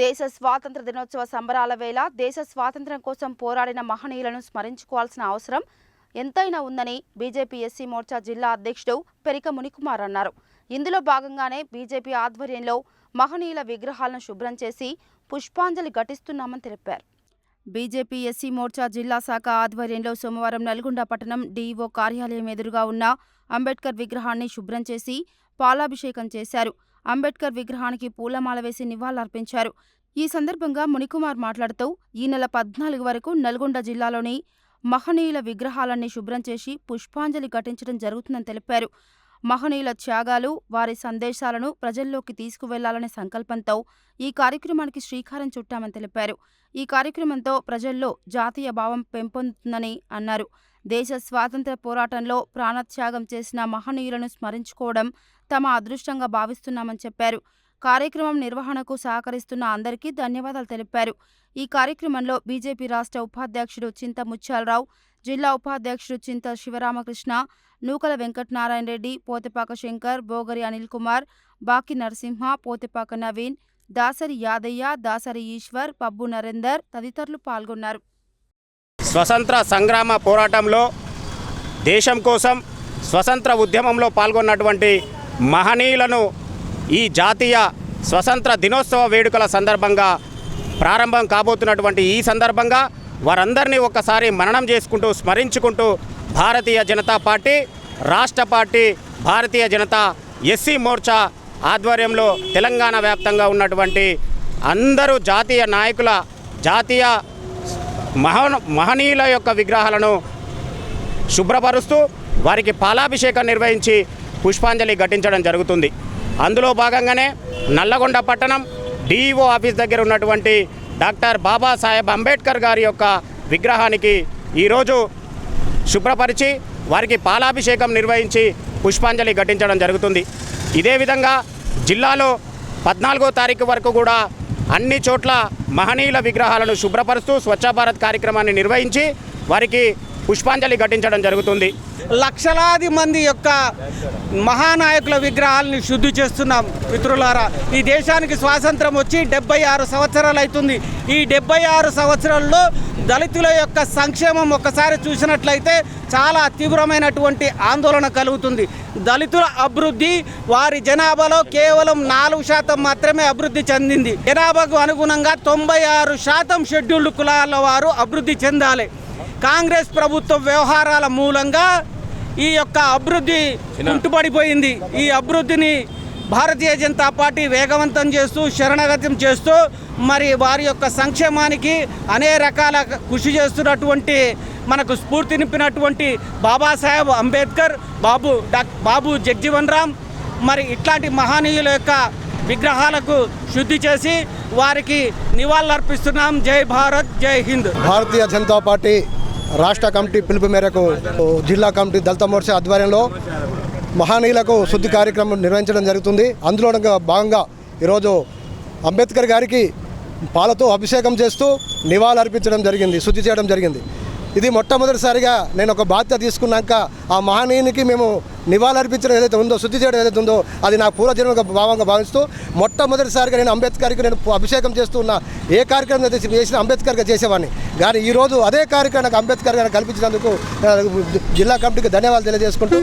దేశ స్వాతంత్ర దినోత్సవ సంబరాల వేళ దేశ స్వాతంత్ర్యం కోసం పోరాడిన మహనీయులను స్మరించుకోవాల్సిన అవసరం ఎంతైనా ఉందని బీజేపీ ఎస్సీ మోర్చా జిల్లా అధ్యక్షుడు పెరిక మునికుమార్ అన్నారు. ఇందులో భాగంగానే బీజేపీ ఆధ్వర్యంలో మహనీయుల విగ్రహాలను శుభ్రం చేసి పుష్పాంజలి ఘటిస్తున్నామని తెలిపారు. బీజేపీ ఎస్సీ మోర్చా జిల్లా శాఖ ఆధ్వర్యంలో సోమవారం నల్గొండ పట్టణం డీఈఓ కార్యాలయం ఎదురుగా ఉన్న అంబేద్కర్ విగ్రహాన్ని శుభ్రం చేసి పాలాభిషేకం చేశారు. అంబేద్కర్ విగ్రహానికి పూలమాల వేసి నివాళులర్పించారు. ఈ సందర్భంగా మునికుమార్ మాట్లాడుతూ ఈ నెల పద్నాలుగు వరకు నల్గొండ జిల్లాలోని మహనీయుల విగ్రహాలన్నీ శుభ్రం చేసి పుష్పాంజలి ఘటించడం జరుగుతుందని తెలిపారు. మహనీయుల త్యాగాలు వారి సందేశాలను ప్రజల్లోకి తీసుకువెళ్ళాలనే సంకల్పంతో ఈ కార్యక్రమానికి శ్రీకారం చుట్టామని తెలిపారు. ఈ కార్యక్రమంతో ప్రజల్లో జాతీయ భావం పెంపొందుతుందని అన్నారు. దేశ స్వాతంత్ర్య పోరాటంలో ప్రాణత్యాగం చేసిన మహనీయులను స్మరించుకోవడం తమ అదృష్టంగా భావిస్తున్నామని చెప్పారు. కార్యక్రమం నిర్వహణకు సహకరిస్తున్న అందరికీ ధన్యవాదాలు తెలిపారు. ఈ కార్యక్రమంలో బీజేపీ రాష్ట్ర ఉపాధ్యక్షుడు చింత ముత్యాలరావు జిల్లా ఉపాధ్యక్షుడు చింత శివరామకృష్ణ నూకల వెంకటనారాయణ రెడ్డి పోతపాక శంకర్ బోగరి అనిల్ కుమార్ బాకి నరసింహ పోతపాక నవీన్ దాసరి యాదయ్య దాసరి ఈశ్వర్ పబ్బు నరేందర్ తదితరులు పాల్గొన్నారు. స్వతంత్ర సంగ్రామ పోరాటంలో దేశం కోసం స్వతంత్ర ఉద్యమంలో పాల్గొన్నటువంటి మహనీయులను ఈ జాతీయ స్వతంత్ర దినోత్సవ వేడుకల సందర్భంగా ప్రారంభం కాబోతున్నటువంటి ఈ సందర్భంగా వారందరినీ ఒక్కసారి మననం చేసుకుంటూ స్మరించుకుంటూ భారతీయ జనతా పార్టీ రాష్ట్ర పార్టీ భారతీయ జనతా ఎస్సీ మోర్చా ఆధ్వర్యంలో తెలంగాణ వ్యాప్తంగా ఉన్నటువంటి అందరూ జాతీయ నాయకుల జాతీయ మహన మహనీయుల యొక్క విగ్రహాలను శుభ్రపరుస్తూ వారికి పాలాభిషేకం నిర్వహించి పుష్పాంజలి ఘటించడం జరుగుతుంది. అందులో భాగంగానే నల్లగొండ పట్టణం డిఈఓ ఆఫీస్ దగ్గర ఉన్నటువంటి డాక్టర్ బాబాసాహెబ్ అంబేద్కర్ గారి యొక్క విగ్రహానికి ఈరోజు శుభ్రపరిచి వారికి పాలాభిషేకం నిర్వహించి పుష్పాంజలి ఘటించడం జరుగుతుంది. ఇదే విధంగా జిల్లాలో పద్నాలుగో తారీఖు వరకు కూడా అన్ని చోట్ల మహనీయుల విగ్రహాలను శుభ్రపరుస్తూ స్వచ్ఛ భారత్ కార్యక్రమాన్ని నిర్వహించి వారికి పుష్పాంజలి ఘటించడం జరుగుతుంది. లక్షలాది మంది యొక్క మహానాయకుల విగ్రహాలని శుద్ధి చేస్తున్నాం మిత్రులారా. ఈ దేశానికి స్వాతంత్రం వచ్చి డెబ్బై ఆరు సంవత్సరాలు అవుతుంది. ఈ డెబ్బై ఆరు సంవత్సరాల్లో దళితుల యొక్క సంక్షేమం ఒక్కసారి చూసినట్లయితే చాలా తీవ్రమైనటువంటి ఆందోళన కలుగుతుంది. దళితుల అభివృద్ధి వారి జనాభాలో కేవలం నాలుగు శాతం మాత్రమే అభివృద్ధి చెందింది. జనాభాకు అనుగుణంగా తొంభై ఆరు శాతం షెడ్యూల్డ్ కులాల వారు అభివృద్ధి చెందాలి. కాంగ్రెస్ ప్రభుత్వ వ్యవహారాల మూలంగా ఈ యొక్క అభివృద్ధి కుంటుపడిపోయింది. ఈ అభివృద్ధిని భారతీయ జనతా పార్టీ వేగవంతం చేస్తూ శరణగతం చేస్తూ మరి వారి యొక్క సంక్షేమానికి అనేక రకాల కృషి చేస్తున్నటువంటి మనకు స్ఫూర్తి నింపినటువంటి బాబాసాహెబ్ అంబేద్కర్ బాబు డాక్ బాబు జగ్జీవన్ రామ్ మరి ఇట్లాంటి మహనీయుల యొక్క విగ్రహాలకు శుద్ధి చేసి వారికి నివాళులర్పిస్తున్నాం. జై భారత్ జై హింద్. భారతీయ జనతా పార్టీ రాష్ట్ర కమిటీ పిలుపు మేరకు జిల్లా కమిటీ దళిత మోర్చా ఆధ్వర్యంలో మహానీయులకు శుద్ధి కార్యక్రమం నిర్వహించడం జరుగుతుంది. అందులో భాగంగా ఈరోజు అంబేద్కర్ గారికి పాలతో అభిషేకం చేస్తూ నివాళులు అర్పించడం జరిగింది శుద్ధి చేయడం జరిగింది. ఇది మొట్టమొదటిసారిగా నేను ఒక బాధ్యత తీసుకున్నాక ఆ మహనీయునికి మేము నివాళులర్పించడం ఏదైతే ఉందో శుద్ధి చేయడం ఏదైతే ఉందో అది నా పూర్వజన్మ భావంగా భావిస్తూ మొట్టమొదటిసారిగా నేను అంబేద్కర్కి నేను అభిషేకం చేస్తూ ఉన్న ఏ కార్యక్రమం అయితే చేసిన అంబేద్కర్గా చేసేవాడిని. కానీ ఈరోజు అదే కార్యక్రమం నాకు అంబేద్కర్ గారు కల్పించినందుకు జిల్లా కమిటీకి ధన్యవాదాలు తెలియజేసుకుంటూ